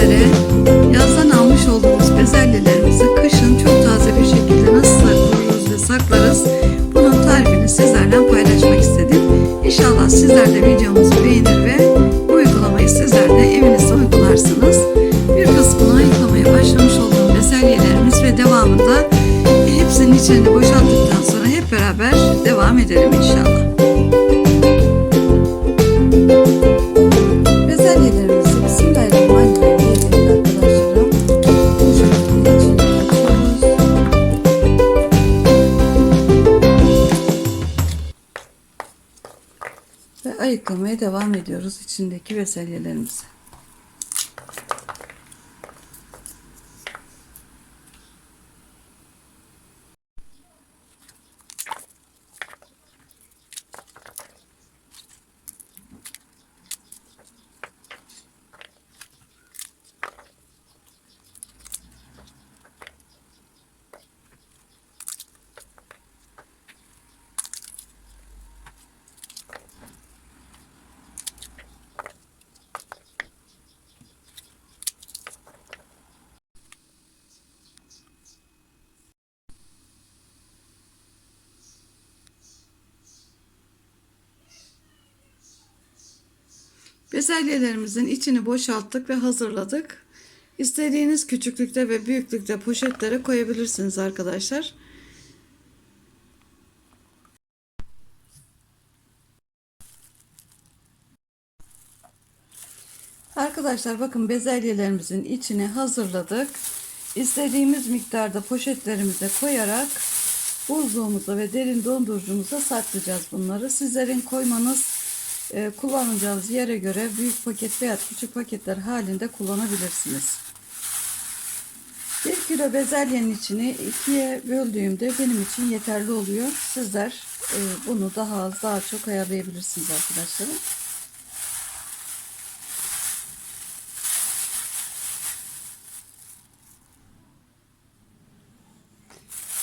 üzere yazdan almış olduğumuz bezelyelerimizi kışın çok taze bir şekilde nasıl saklarız ve saklarız bunun tarifini sizlerle paylaşmak istedim. İnşallah sizler de videomuzu beğenir ve bu uygulamayı sizler de evinizde uygularsınız. Bir kısmını yıkamaya başlamış olduğum bezelyelerimiz ve devamında hepsinin içini boşalttıktan sonra hep beraber devam edelim inşallah. Ve ayıklamaya devam ediyoruz içindeki bezelyelerimizi. Bezelyelerimizin içini boşalttık ve hazırladık. İstediğiniz küçüklükte ve büyüklükte poşetlere koyabilirsiniz arkadaşlar. Arkadaşlar bakın bezelyelerimizin içini hazırladık. İstediğimiz miktarda poşetlerimize koyarak buzluğumuza ve derin dondurucumuza saklayacağız bunları. Sizlerin koymanız e, kullanacağınız yere göre büyük paket veya küçük paketler halinde kullanabilirsiniz. 1 kilo bezelyenin içini ikiye böldüğümde benim için yeterli oluyor. Sizler e, bunu daha az daha çok ayarlayabilirsiniz arkadaşlarım.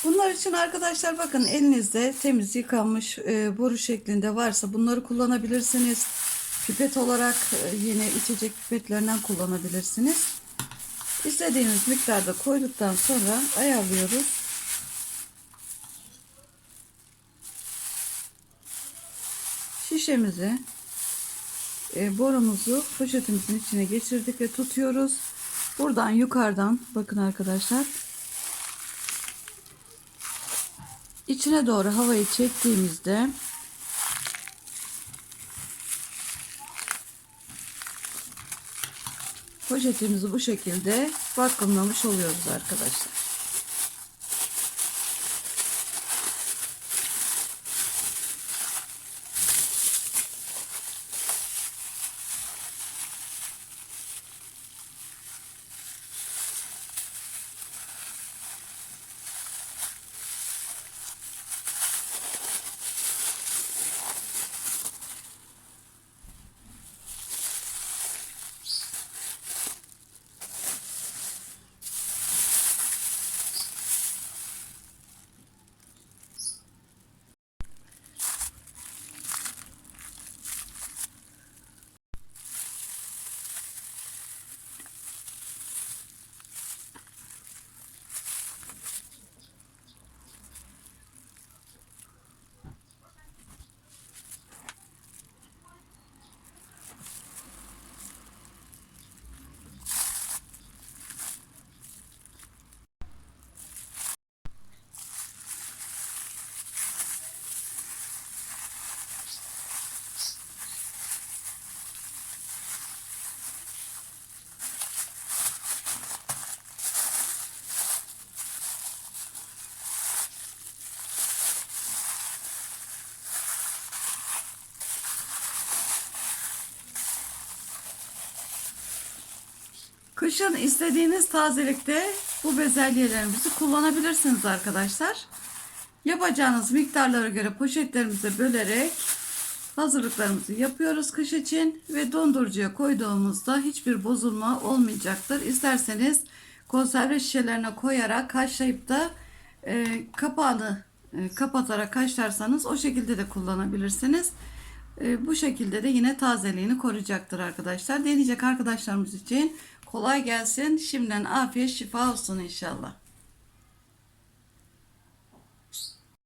Bunlar için arkadaşlar bakın elinizde temiz yıkanmış e, boru şeklinde varsa bunları kullanabilirsiniz. Pipet olarak e, yine içecek pipetlerinden kullanabilirsiniz. İstediğiniz miktarda koyduktan sonra ayarlıyoruz. Şişemizi e, borumuzu poşetimizin içine geçirdik ve tutuyoruz. Buradan yukarıdan bakın arkadaşlar içine doğru havayı çektiğimizde poşetimizi bu şekilde vakumlamış oluyoruz arkadaşlar. Kışın istediğiniz tazelikte bu bezelyelerimizi kullanabilirsiniz arkadaşlar. Yapacağınız miktarlara göre poşetlerimize bölerek hazırlıklarımızı yapıyoruz kış için ve dondurucuya koyduğumuzda hiçbir bozulma olmayacaktır. İsterseniz konserve şişelerine koyarak haşlayıp da e, kapağını e, kapatarak haşlarsanız o şekilde de kullanabilirsiniz. E, bu şekilde de yine tazeliğini koruyacaktır arkadaşlar. Deneyecek arkadaşlarımız için kolay gelsin. Şimdiden afiyet şifa olsun inşallah.